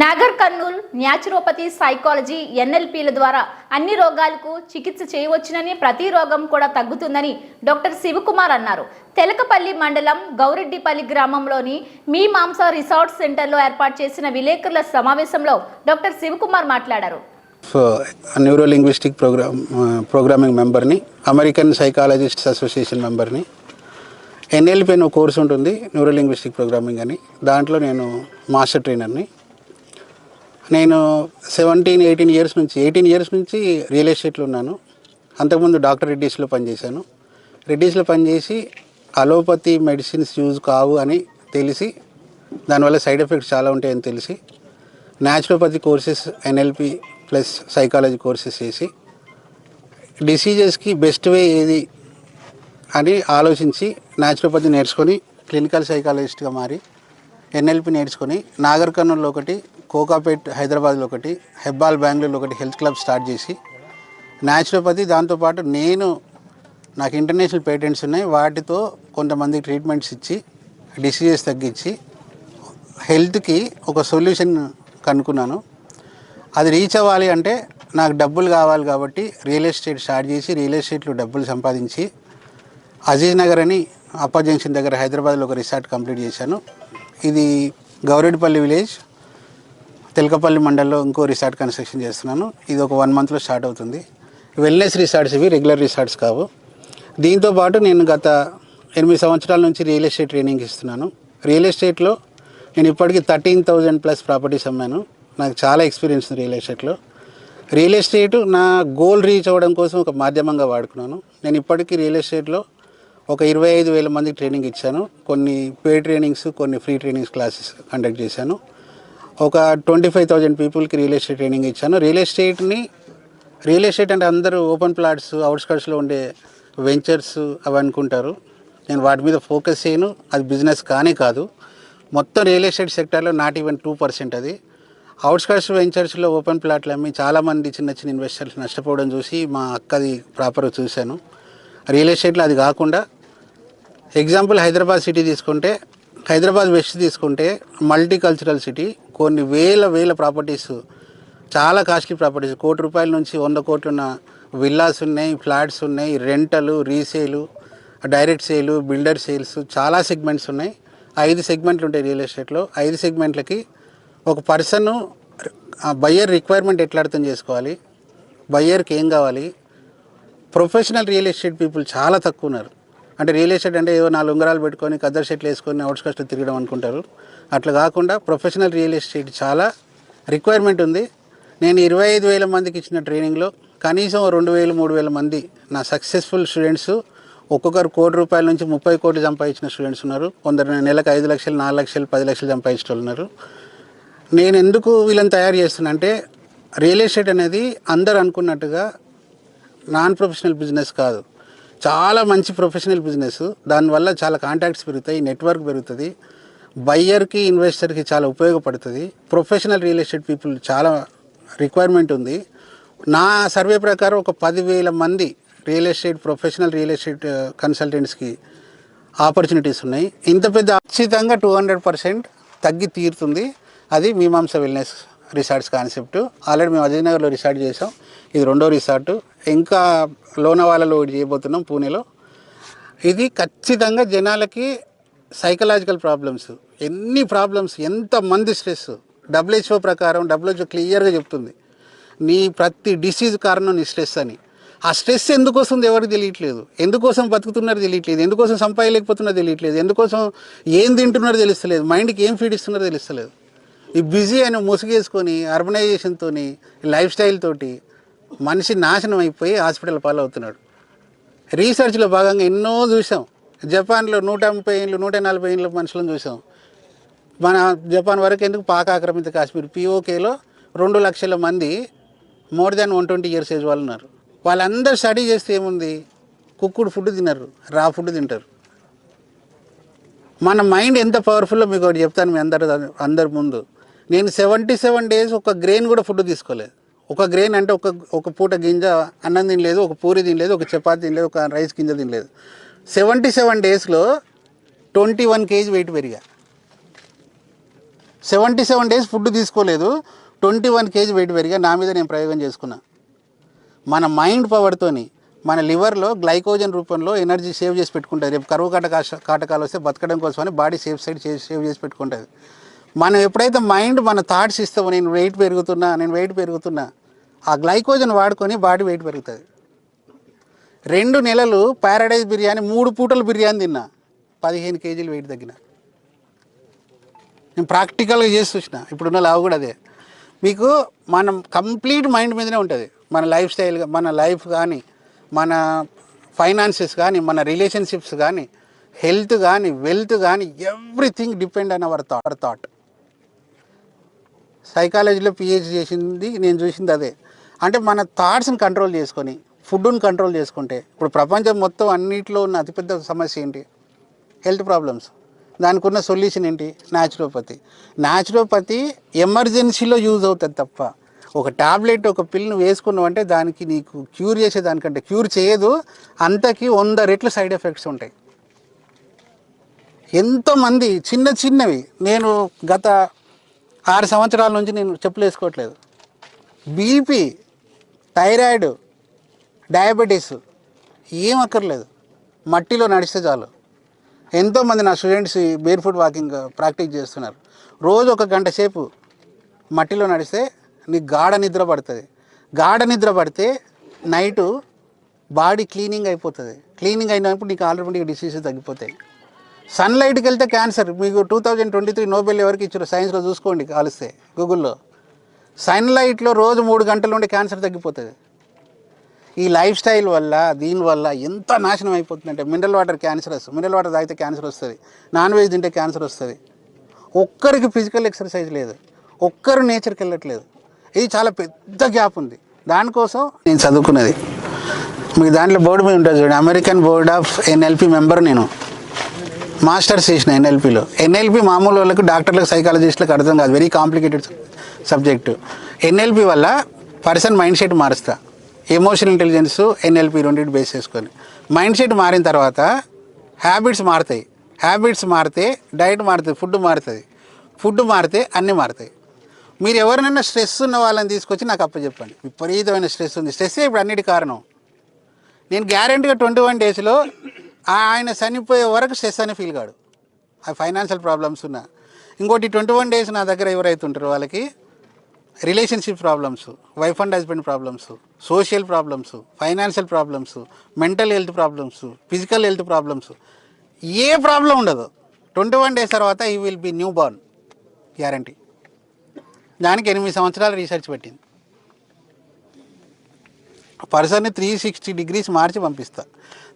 Nagar Kurnool naturopathy psychology ఎన్ఎల్పీల ద్వారా అన్ని రోగాలకు చికిత్స చేయవచ్చునని ప్రతి రోగం కూడా తగ్గుతుందని డాక్టర్ శివకుమార్ అన్నారు. తెలకపల్లి మండలం గౌరెడ్డిపల్లి గ్రామంలోని మీ మాంస రిసార్ట్ సెంటర్లో ఏర్పాటు చేసిన విలేకరుల సమావేశంలో డాక్టర్ శివకుమార్ మాట్లాడారు. So neuro linguistic program programming మెంబర్ని American psychologist association మెంబర్ని ఎన్ఎల్పి అని కోర్స్ ఉంటుంది న్యూరో లింగ్విస్టిక్ ప్రోగ్రామింగ్ అని. దాంట్లో నేను మాస్టర్ ట్రైనర్ని. నేను సెవెంటీన్ ఎయిటీన్ ఇయర్స్ నుంచి ఎయిటీన్ ఇయర్స్ నుంచి రియల్ ఎస్టేట్లో ఉన్నాను. అంతకుముందు డాక్టర్ రెడ్డీస్లో పనిచేశాను. రెడ్డీస్లో పనిచేసి అలోపతి మెడిసిన్స్ యూజ్ కావు అని తెలిసి దానివల్ల సైడ్ ఎఫెక్ట్స్ చాలా ఉంటాయని తెలిసి naturopathy courses NLP plus psychology courses చేసి డిసీజెస్కి బెస్ట్ వే ఏది అని ఆలోచించి న్యాచురోపతి నేర్చుకొని క్లినికల్ సైకాలజిస్ట్గా మారి ఎన్ఎల్పి నేర్చుకొని నాగర్ ఒకటి కోకాపేట్ హైదరాబాద్లో ఒకటి హెబ్బాల్ బెంగళూరులో ఒకటి హెల్త్ క్లబ్ స్టార్ట్ చేసి న్యాచురోపతి దాంతోపాటు నేను నాకు ఇంటర్నేషనల్ పేటెంట్స్ ఉన్నాయి వాటితో కొంతమంది ట్రీట్మెంట్స్ ఇచ్చి డిసీజెస్ తగ్గించి హెల్త్కి ఒక సొల్యూషన్ కనుక్కున్నాను. అది రీచ్ అవ్వాలి అంటే నాకు డబ్బులు కావాలి కాబట్టి రియల్ ఎస్టేట్ స్టార్ట్ చేసి రియల్ ఎస్టేట్లో డబ్బులు సంపాదించి అజీజ్ నగర్ అని అప్పర్ జంక్షన్ దగ్గర హైదరాబాద్లో ఒక రిసార్ట్ కంప్లీట్ చేశాను. ఇది గౌరెడ్పల్లి విలేజ్. తెలకపల్లి మండల్లో ఇంకో రిసార్ట్ కన్స్ట్రక్షన్ చేస్తున్నాను. ఇది ఒక వన్ మంత్లో స్టార్ట్ అవుతుంది. వెల్నెస్ రిసార్ట్స్ ఇవి రెగ్యులర్ రిసార్ట్స్ కావు. దీంతో పాటు నేను గత ఎనిమిది సంవత్సరాల నుంచి రియల్ ఎస్టేట్ ట్రైనింగ్ ఇస్తున్నాను. రియల్ ఎస్టేట్లో నేను ఇప్పటికీ థర్టీన్ థౌజండ్ ప్లస్ ప్రాపర్టీస్ అమ్మాను. నాకు చాలా ఎక్స్పీరియన్స్ ఉంది రియల్ ఎస్టేట్లో. రియల్ ఎస్టేట్ నా గోల్ రీచ్ అవ్వడం కోసం ఒక మాధ్యమంగా వాడుకున్నాను. నేను ఇప్పటికీ రియల్ ఎస్టేట్లో ఒక ఇరవై ఐదు వేల మందికి ట్రైనింగ్ ఇచ్చాను. కొన్ని పే ట్రైనింగ్స్ కొన్ని ఫ్రీ ట్రైనింగ్స్ క్లాసెస్ కండక్ట్ చేశాను. ఒక ట్వంటీ ఫైవ్ థౌజండ్ పీపుల్కి రియల్ ఎస్టేట్ ట్రైనింగ్ ఇచ్చాను. రియల్ ఎస్టేట్ని రియల్ ఎస్టేట్ అంటే అందరూ ఓపెన్ ప్లాట్స్ అవుట్స్కట్స్లో ఉండే వెంచర్స్ అవి అనుకుంటారు. నేను వాటి మీద ఫోకస్ చేయను. అది బిజినెస్ కానే కాదు. మొత్తం రియల్ ఎస్టేట్ సెక్టర్లో నాట్ ఈవెన్ టూ పర్సెంట్ అది. అవుట్స్కట్స్ వెంచర్స్లో ఓపెన్ ప్లాట్లు అమ్మి చాలామంది చిన్న చిన్న ఇన్వెస్టర్స్ నష్టపోవడం చూసి మా అక్కది ప్రాపర్గా చూశాను. రియల్ ఎస్టేట్లో అది కాకుండా ఎగ్జాంపుల్ హైదరాబాద్ సిటీ తీసుకుంటే హైదరాబాద్ వెస్ట్ తీసుకుంటే మల్టీ కల్చరల్ సిటీ కొన్ని వేల వేల ప్రాపర్టీస్ చాలా కాస్ట్లీ ప్రాపర్టీస్. కోటి రూపాయల నుంచి వంద కోట్లు ఉన్న విల్లాస్ ఉన్నాయి ఫ్లాట్స్ ఉన్నాయి rental resale direct sale builder sales చాలా సెగ్మెంట్స్ ఉన్నాయి. ఐదు సెగ్మెంట్లు ఉంటాయి రియల్ ఎస్టేట్లో. ఐదు సెగ్మెంట్లకి ఒక పర్సన్ బయ్యర్ రిక్వైర్మెంట్ ఎట్లా అర్థం చేసుకోవాలి? బయ్యర్కి ఏం కావాలి? ప్రొఫెషనల్ రియల్ ఎస్టేట్ పీపుల్ చాలా తక్కువ ఉన్నారు. అంటే రియల్ ఎస్టేట్ అంటే ఏవో నాలుగు ఉంగరాలు పెట్టుకొని కద్దర్ షెట్లు వేసుకొని అవుట్స్కస్ట్ తిరగడం అనుకుంటారు. అట్లా కాకుండా ప్రొఫెషనల్ రియల్ ఎస్టేట్ చాలా రిక్వైర్మెంట్ ఉంది. నేను ఇరవై ఐదు వేల మందికి ఇచ్చిన ట్రైనింగ్లో కనీసం రెండు వేలు మూడు వేల మంది నా సక్సెస్ఫుల్ స్టూడెంట్స్ ఒక్కొక్కరు కోటి రూపాయల నుంచి ముప్పై కోట్లు సంపాదించిన స్టూడెంట్స్ ఉన్నారు. కొందరు నెలకు ఐదు లక్షలు నాలుగు లక్షలు పది లక్షలు సంపాదించిన ఉన్నారు. నేను ఎందుకు వీళ్ళని తయారు చేస్తున్నా అంటే రియల్ ఎస్టేట్ అనేది అందరు అనుకున్నట్టుగా నాన్ ప్రొఫెషనల్ బిజినెస్ కాదు. చాలా మంచి ప్రొఫెషనల్ బిజినెస్. దానివల్ల చాలా కాంటాక్ట్స్ పెరుగుతాయి నెట్వర్క్ పెరుగుతుంది. బయ్యర్కి ఇన్వెస్టర్కి చాలా ఉపయోగపడుతుంది. ప్రొఫెషనల్ రియల్ ఎస్టేట్ పీపుల్ చాలా రిక్వైర్మెంట్ ఉంది. నా సర్వే ప్రకారం ఒక పదివేల మంది real estate professional real estate కన్సల్టెంట్స్కి opportunities ఉన్నాయి. ఇంత పెద్ద ఖచ్చితంగా టూ హండ్రెడ్ పర్సెంట్ తగ్గి తీరుతుంది. అది మీమాంస వెల్నెస్ రిసార్ట్స్ కాన్సెప్ట్. ఆల్రెడీ మేము అజయనగర్లో రిసార్ట్ చేసాం ఇది రెండో రిసార్ట్. ఇంకా లోనవాలలో చేయబోతున్నాం పూణేలో. ఇది ఖచ్చితంగా జనాలకి సైకలాజికల్ ప్రాబ్లమ్స్ ఎన్ని ప్రాబ్లమ్స్ ఎంతమంది స్ట్రెస్ డబ్ల్యూహెచ్ఓ ప్రకారం డబ్ల్యూహెచ్ఓ క్లియర్గా చెప్తుంది. నీ ప్రతి డిసీజ్ కారణం నీ స్ట్రెస్ అని. ఆ స్ట్రెస్ ఎందుకు వస్తుంది ఎవరికి తెలియట్లేదు? ఎందుకోసం బతుకుతున్నారు తెలియట్లేదు? ఎందుకోసం సంపాదలేకపోతున్నారు తెలియట్లేదు? ఎందుకోసం ఏం తింటున్నారో తెలుస్తలేదు? మైండ్కి ఏం ఫీడ్ ఇస్తున్నారో తెలుస్తలేదు. ఈ బిజీ అని ముసుగేసుకొని అర్బనైజేషన్తో లైఫ్ స్టైల్ తోటి మనిషి నాశనం అయిపోయి హాస్పిటల్ పాలవుతున్నాడు. రీసెర్చ్లో భాగంగా ఎన్నో చూసాం జపాన్లో నూట ముప్పై ఏళ్ళు నూట నలభై ఏళ్ళ మనుషులను చూసాం. మన జపాన్ వరకు ఎందుకు పాక ఆక్రమిత కాశ్మీర్? పిఓకేలో రెండు లక్షల మంది more than one twenty years age వాళ్ళు ఉన్నారు వాళ్ళందరూ స్టడీ చేస్తే ఏముంది? కుక్కుడు ఫుడ్ తినరు రా ఫుడ్ తింటారు. మన మైండ్ ఎంత పవర్ఫుల్లో మీకు ఒకటి చెప్తాను మీ అందరు అందరి ముందు. నేను సెవెంటీ సెవెన్ డేస్ ఒక గ్రెయిన్ కూడా ఫుడ్ తీసుకోలేదు. ఒక గ్రెయిన్ అంటే ఒక ఒక పూట గింజ అన్నం తినలేదు ఒక పూరి తినలేదు ఒక చపాతి తినలేదు ఒక రైస్ గింజ తినలేదు. సెవెంటీ సెవెన్ డేస్లో ట్వంటీ వన్ కేజీ వెయిట్ పెరిగా. సెవెంటీ సెవెన్ డేస్ ఫుడ్ తీసుకోలేదు ట్వంటీ వన్ కేజీ వెయిట్ పెరిగా. నా మీద నేను ప్రయోగం చేసుకున్నా. మన మైండ్ పవర్తోని మన లివర్లో గ్లైకోజన్ రూపంలో ఎనర్జీ సేవ్ చేసి పెట్టుకుంటుంది. రేపు కరువు కాట కాటకాలు వస్తే బతకడం కోసమని బాడీ సేఫ్ సైడ్ సేవ్ చేసి పెట్టుకుంటుంది. మనం ఎప్పుడైతే మైండ్ మన థాట్స్ ఇస్తామో నేను వెయిట్ పెరుగుతున్నా నేను వెయిట్ పెరుగుతున్నా ఆ గ్లైకోజన్ వాడుకొని బాడీ వెయిట్ పెరుగుతుంది. రెండు నెలలు ప్యారడైజ్ బిర్యానీ మూడు పూటలు బిర్యానీ తిన్నా. పదిహేను కేజీలు వెయిట్ తగ్గిన. నేను ప్రాక్టికల్గా చేసి చూసిన. ఇప్పుడున్న లావు కూడా అదే. మీకు మనం కంప్లీట్ మైండ్ మీదనే ఉంటుంది. మన లైఫ్ స్టైల్ మన లైఫ్ కానీ మన ఫైనాన్సెస్ కానీ మన రిలేషన్షిప్స్ కానీ హెల్త్ కానీ వెల్త్ కానీ everything depend on our thought our thought. సైకాలజీలో పిహెచ్ చేసింది నేను చూసింది అదే. అంటే మన థాట్స్ని కంట్రోల్ చేసుకొని ఫుడ్ను కంట్రోల్ చేసుకుంటే ఇప్పుడు ప్రపంచం మొత్తం అన్నింటిలో ఉన్న అతిపెద్ద సమస్య ఏంటి? Health problems. దానికి ఉన్న సొల్యూషన్ ఏంటి? న్యాచురోపతి న్యాచురోపతి ఎమర్జెన్సీలో యూజ్ అవుతుంది తప్ప ఒక టాబ్లెట్ ఒక పిల్ను వేసుకున్నావు అంటే దానికి నీకు క్యూర్ చేసే దానికంటే క్యూర్ చేయదు. అంతకి వంద రెట్లు సైడ్ ఎఫెక్ట్స్ ఉంటాయి. ఎంతోమంది చిన్న చిన్నవి నేను గత ఆరు సంవత్సరాల నుంచి నేను చెప్పులు వేసుకోవట్లేదు. BP thyroid diabetes. ఏం అక్కర్లేదు. మట్టిలో నడిస్తే చాలు. ఎంతోమంది నా students barefoot walking practice చేస్తున్నారు. రోజు ఒక గంట సేపు మట్టిలో నడిస్తే నీకు గాఢ నిద్ర పడుతుంది. గాఢ నిద్ర పడితే నైటు బాడీ క్లీనింగ్ అయిపోతుంది. క్లీనింగ్ అయినప్పుడు నీకు ఆల్రెడీ డిసీజెస్ తగ్గిపోతాయి. సన్లైట్కి వెళ్తే క్యాన్సర్ మీకు two thousand twenty three Nobel ఎవరికి ఇచ్చారు సైన్స్లో చూసుకోండి కాలిస్తే గూగుల్లో సన్లైట్లో రోజు మూడు గంటల నుండి క్యాన్సర్ తగ్గిపోతుంది. ఈ లైఫ్ స్టైల్ వల్ల దీనివల్ల ఎంత నాశనం అయిపోతుందంటే మినరల్ వాటర్ క్యాన్సర్ వస్తుంది. మినరల్ వాటర్ తాగితే క్యాన్సర్ వస్తుంది. నాన్ వెజ్ తింటే క్యాన్సర్ వస్తుంది. ఒక్కరికి ఫిజికల్ ఎక్సర్సైజ్ లేదు. ఒక్కరు నేచర్కి వెళ్ళట్లేదు. ఇది చాలా పెద్ద గ్యాప్ ఉంది. దానికోసం నేను చదువుకున్నది. మీకు దాంట్లో బోర్డు మీద ఉంటుంది చూడండి. American board of NLP member నేను. మాస్టర్స్ చేసిన ఎన్ఎల్పిలో ఎన్ఎల్పి మామూలు వాళ్ళకు డాక్టర్లకు సైకాలజిస్టులకు అర్థం కాదు. వెరీ కాంప్లికేటెడ్ సబ్జెక్టు ఎన్ఎల్పి వల్ల పర్సన్ మైండ్ సెట్ మారుస్తా. ఎమోషనల్ ఇంటెలిజెన్స్ ఎన్ఎల్పి రెండింటి బేస్ చేసుకొని. మైండ్ సెట్ మారిన తర్వాత హ్యాబిట్స్ మారుతాయి. హ్యాబిట్స్ మారితే డైట్ మారుతుంది ఫుడ్ మారుతుంది. ఫుడ్ మారితే అన్నీ మారుతాయి. మీరు ఎవరినైనా స్ట్రెస్ ఉన్న వాళ్ళని తీసుకొచ్చి నాకు అప్పచెప్పండి. విపరీతమైన స్ట్రెస్ ఉంది. స్ట్రెస్సే ఇప్పుడు అన్నిటి కారణం? నేను గ్యారంటీగా ట్వంటీ వన్ డేస్లో ఆయన చనిపోయే వరకు స్ట్రెస్ అని ఫీల్ కాడు. ఆ ఫైనాన్షియల్ ప్రాబ్లమ్స్ ఉన్నా. ఇంకోటి ట్వంటీ వన్ డేస్ నా దగ్గర ఎవరైతే ఉంటారు వాళ్ళకి relationship problems wife and husband problems social problems financial problems mental health problems physical health problems. A problem ఉండదు. ట్వంటీ వన్ డేస్ తర్వాత ఈ will be new born. Guarantee. దానికి ఎనిమిది సంవత్సరాలు రీసెర్చ్ పెట్టింది. పర్సన్ని త్రీ సిక్స్టీ డిగ్రీస్ మార్చి పంపిస్తా.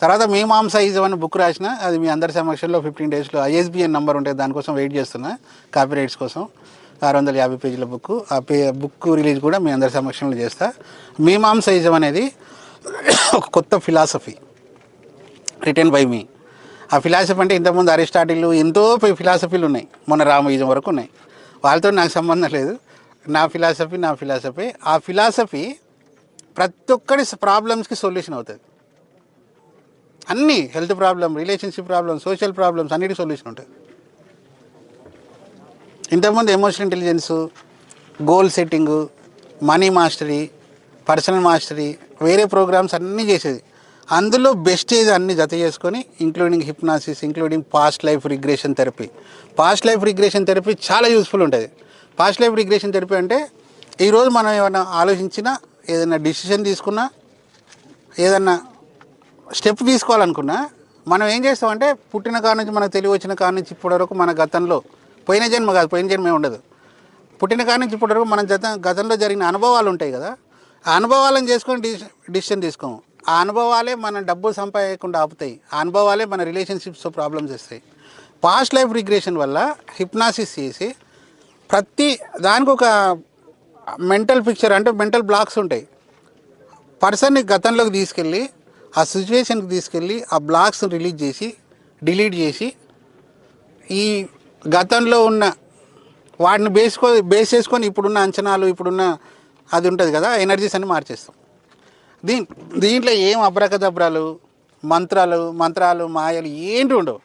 తర్వాత మీ మామ్ సైజ్ అని బుక్ రాసిన అది మీ అందరి సమక్షంలో ఫిఫ్టీన్ డేస్లో ఐఎస్బిఎన్ నెంబర్ ఉంటుంది దానికోసం వెయిట్ చేస్తున్నా కాపీ రైట్స్ కోసం. ఆరు వందల యాభై పేజీల బుక్ ఆ పే బుక్ రిలీజ్ కూడా మీ అందరి సమక్షంలో చేస్తా. మీ అనేది ఒక కొత్త ఫిలాసఫీ. రిటర్న్ బై మీ. ఆ ఫిలాసఫీ అంటే ఇంతకుముందు అరిస్టాటిల్ ఎంతో ఫిలాసఫీలు ఉన్నాయి. మొన్న రామయుజం వరకు ఉన్నాయి. వాళ్ళతో నాకు సంబంధం లేదు. నా ఫిలాసఫీ నా ఫిలాసఫీ. ఆ ఫిలాసఫీ ప్రతి ఒక్కరి ప్రాబ్లమ్స్కి సొల్యూషన్ అవుతుంది. అన్నీ health problem relationship problem social problems అన్నిటికీ సొల్యూషన్ ఉంటుంది. ఇంతకుముందు emotional intelligence goal setting money mastery personal mastery వేరే ప్రోగ్రామ్స్ అన్నీ చేసేది. అందులో బెస్ట్ ఏది అన్ని జత చేసుకొని including hypnosis including past life regression therapy past life regression therapy చాలా యూస్ఫుల్ ఉంటుంది. పాస్ట్ లైఫ్ రిగ్రెషన్ థెరపీ అంటే ఈరోజు మనం ఏమైనా ఆలోచించినా ఏదైనా డిసిషన్ తీసుకున్నా ఏదన్నా స్టెప్ తీసుకోవాలనుకున్నా మనం ఏం చేస్తామంటే పుట్టిన కాడ నుంచి మనకు తెలివి వచ్చిన కాడ నుంచి ఇప్పటి వరకు మన గతంలో పోయిన జన్మ కాదు పోయిన జన్మే ఉండదు. పుట్టిన కాడి నుంచి ఇప్పటి వరకు మనం గత గతంలో జరిగిన అనుభవాలు ఉంటాయి కదా ఆ అనుభవాలను చేసుకొని డిసిషన్ తీసుకోము. ఆ అనుభవాలే మన డబ్బు సంపాదించకుండా ఆపుతాయి. ఆ అనుభవాలే మన రిలేషన్షిప్స్తో ప్రాబ్లమ్స్ వస్తాయి పాస్ట్ లైఫ్ రిగ్రేషన్ వల్ల హిప్నాసిస్ చేసి ప్రతి దానికి ఒక మెంటల్ పిక్చర్ అంటే మెంటల్ బ్లాక్స్ ఉంటాయి. పర్సన్ని గతంలోకి తీసుకెళ్ళి ఆ సిచ్యువేషన్కి తీసుకెళ్ళి ఆ బ్లాక్స్ రిలీజ్ చేసి డిలీట్ చేసి ఈ గతంలో ఉన్న వాటిని బేసుకో బేస్ చేసుకొని ఇప్పుడున్న అంచనాలు ఇప్పుడున్న అది ఉంటుంది కదా ఎనర్జీస్ అన్ని మార్చేస్తాం. దీని దీంట్లో ఏం అబ్రకదబ్రాలు మంత్రాలు మంత్రాలు మాయలు ఏంటి ఉండవు.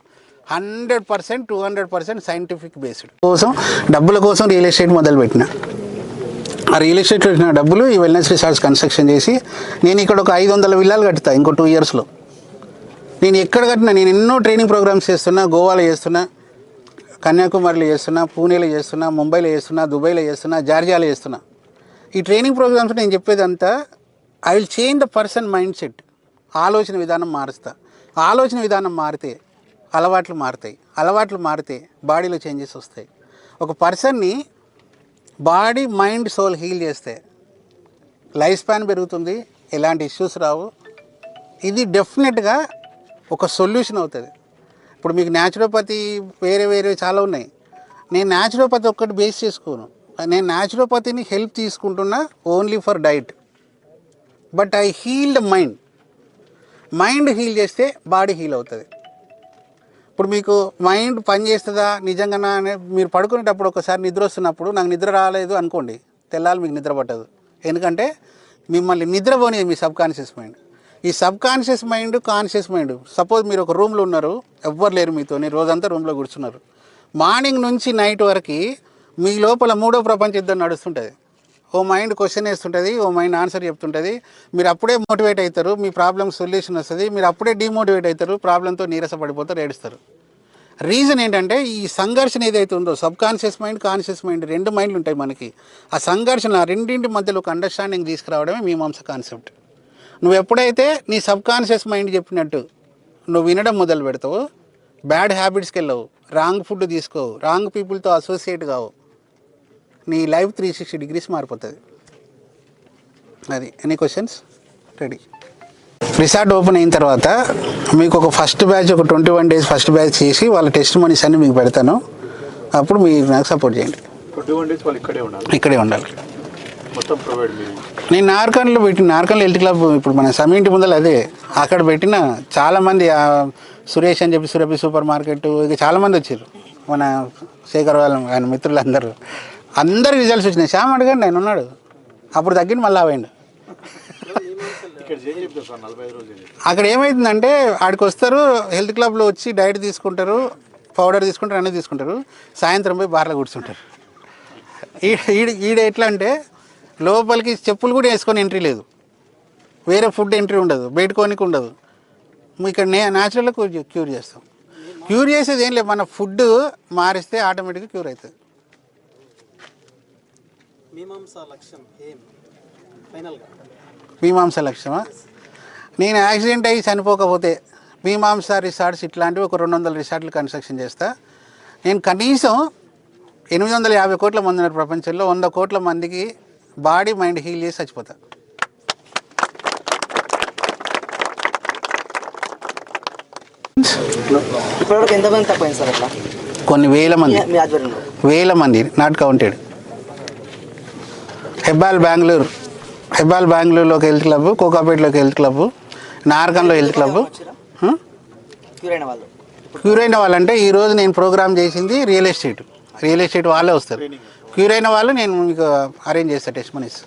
Hundred percent two hundred percent scientific based. కోసం డబ్బుల కోసం రియల్ ఎస్టేట్ మొదలుపెట్టిన ఆ రియల్ ఎస్టేట్ వచ్చిన డబ్బులు ఈ వెల్నెస్ రిసార్ట్స్ కన్స్ట్రక్షన్ చేసి నేను ఇక్కడ ఒక ఐదు వందల విల్లాలు కట్టుతా ఇంకో టూ ఇయర్స్లో. నేను ఎక్కడ కట్టినా నేను ఎన్నో ట్రైనింగ్ ప్రోగ్రామ్స్ చేస్తున్నా గోవాలో చేస్తున్నా కన్యాకుమారిలో చేస్తున్నా పూణేలో చేస్తున్నా ముంబైలో చేస్తున్నా దుబాయ్లో చేస్తున్నా జార్జియాలో చేస్తున్నా. ఈ ట్రైనింగ్ ప్రోగ్రామ్స్ నేను చెప్పేదంతా I will change the person mind set ఆలోచన విధానం మారుస్తా. ఆలోచన విధానం మారితే అలవాట్లు మారుతాయి. అలవాట్లు మారితే బాడీలో చేంజెస్ వస్తాయి. ఒక పర్సన్ని బాడీ మైండ్ సోల్ హీల్ చేస్తే లైఫ్ స్పాన్ పెరుగుతుంది ఎలాంటి ఇష్యూస్ రావు. ఇది డెఫినెట్గా ఒక సొల్యూషన్ అవుతుంది. ఇప్పుడు మీకు న్యాచురోపతి వేరే వేరే చాలా ఉన్నాయి. నేను న్యాచురోపతి ఒక్కటి బేస్ చేసుకోను. నేను న్యాచురోపతిని హెల్ప్ తీసుకుంటున్నా only for diet but I healed mind mind heal చేస్తే బాడీ హీల్ అవుతుంది. ఇప్పుడు మీకు మైండ్ పని చేస్తుందా? నిజంగానా? అనే మీరు పడుకునేటప్పుడు ఒకసారి నిద్ర వస్తున్నప్పుడు నాకు నిద్ర రాలేదు అనుకోండి. తెల్లాలి మీకు నిద్ర పట్టదు. ఎందుకంటే మిమ్మల్ని నిద్రపోనేది మీ సబ్కాన్షియస్ మైండ్ ఈ subconscious mind conscious mind. Suppose మీరు ఒక రూమ్లో ఉన్నారు ఎవ్వరు లేరు మీతో రోజంతా రూమ్లో కూర్చున్నారు. మార్నింగ్ నుంచి నైట్ వరకు మీ లోపల మూడో ప్రపంచ యుద్ధం నడుస్తుంటుంది. ఓ మైండ్ క్వశ్చన్ వేస్తుంటుంది ఓ మైండ్ ఆన్సర్ చెప్తుంటుంది. మీరు అప్పుడే మోటివేట్ అవుతారు మీ ప్రాబ్లం సొల్యూషన్ వస్తుంది మీరు అప్పుడే డిమోటివేట్ అవుతారు ప్రాబ్లంతో నీరస పడిపోతారు ఏడుస్తారు. రీజన్ ఏంటంటే ఈ సంఘర్షణ ఏదైతే ఉందో subconscious mind conscious mind రెండు మైండ్లు ఉంటాయి మనకి. ఆ సంఘర్షణ రెండింటి మధ్యలో ఒక అండర్స్టాండింగ్ తీసుకురావడమే మీమాంస కాన్సెప్ట్. నువ్వు ఎప్పుడైతే నీ సబ్ కాన్షియస్ మైండ్ చెప్పినట్టు నువ్వు వినడం మొదలు పెడతావు బ్యాడ్ హ్యాబిట్స్కి వెళ్ళవు. రాంగ్ ఫుడ్ తీసుకోవు రాంగ్ పీపుల్తో అసోసియేట్ కావు. నీ లైఫ్ త్రీ సిక్స్టీ డిగ్రీస్ మారిపోతుంది. అది. Any questions ready resort open అయిన తర్వాత మీకు ఒక ఫస్ట్ బ్యాచ్ ఒక twenty one days first batch చేసి వాళ్ళ టెస్ట్ మనీస్ అన్ని మీకు పెడతాను. అప్పుడు మీరు నాకు సపోర్ట్ చేయండి. ట్వంటీ వన్ డేస్ వాళ్ళు ఇక్కడే ఉండాలి. ఇక్కడే ఉండాలి. మొత్తం ప్రొవైడ్ మీరు. నేను నార్కన్లో పెట్టిన నార్కన్లో హెల్త్ క్లబ్ ఇప్పుడు మన సమీ ఇంటి ముందర అదే అక్కడ పెట్టిన చాలామంది సురేష్ అని చెప్పి సురభి సూపర్ మార్కెట్ ఇక చాలామంది వచ్చారు. మన శేఖర్ వాళ్ళ ఆయన మిత్రులందరూ. అందరు రిజల్ట్స్ వచ్చినాయి. శ్యామ్ అడగండి ఆయన ఉన్నాడు. అప్పుడు తగ్గింది మళ్ళీ రోజులు? అక్కడ ఏమైతుందంటే ఆడికి వస్తారు హెల్త్ క్లబ్లో వచ్చి డైట్ తీసుకుంటారు పౌడర్ తీసుకుంటారు అన్నీ తీసుకుంటారు. సాయంత్రం పోయి బార్లో కూర్చుంటారు. ఈడ ఈడ ఈడ ఎట్లా అంటే లోపలికి చెప్పులు కూడా వేసుకొని ఎంట్రీ లేదు. వేరే ఫుడ్ ఎంట్రీ ఉండదు. బయటకోనికి ఉండదు. ఇక్కడ నే న్యాచురల్గా క్యూర్ చే- క్యూర్ చేస్తాం. క్యూర్ చేసేది ఏం లేదు. మన ఫుడ్ మారిస్తే ఆటోమేటిక్గా క్యూర్ అవుతుంది. మీమాంస లక్ష్యమా? నేను యాక్సిడెంట్ అయ్యి చనిపోకపోతే మీమాంస రిసార్ట్స్ ఇట్లాంటివి ఒక రెండు వందల రిసార్ట్లు కన్స్ట్రక్షన్ చేస్తా. నేను కనీసం ఎనిమిది వందల యాభై కోట్ల మంది ఉన్నారు ప్రపంచంలో. వంద కోట్ల మందికి బాడీ మైండ్ హీల్ చేసి చచ్చిపోతా. కొన్ని వేల మంది. వేల మంది నాట్ కౌంటెడ్ హెబ్బాల్ బెంగళూరు. హెబ్బాల్ బెంగళూరులోకి హెల్త్ క్లబ్ కోకాపేటలోకి హెల్త్ క్లబ్ నార్కన్లో హెల్త్ క్లబ్. క్యూర్ అయిన వాళ్ళంటే ఈరోజు నేను ప్రోగ్రామ్ చేసింది రియల్ ఎస్టేట్. రియల్ ఎస్టేట్ వాళ్ళే వస్తారు. క్యూర్ అయిన వాళ్ళు నేను మీకు అరేంజ్ చేస్తాను టెస్ట్ మనీస్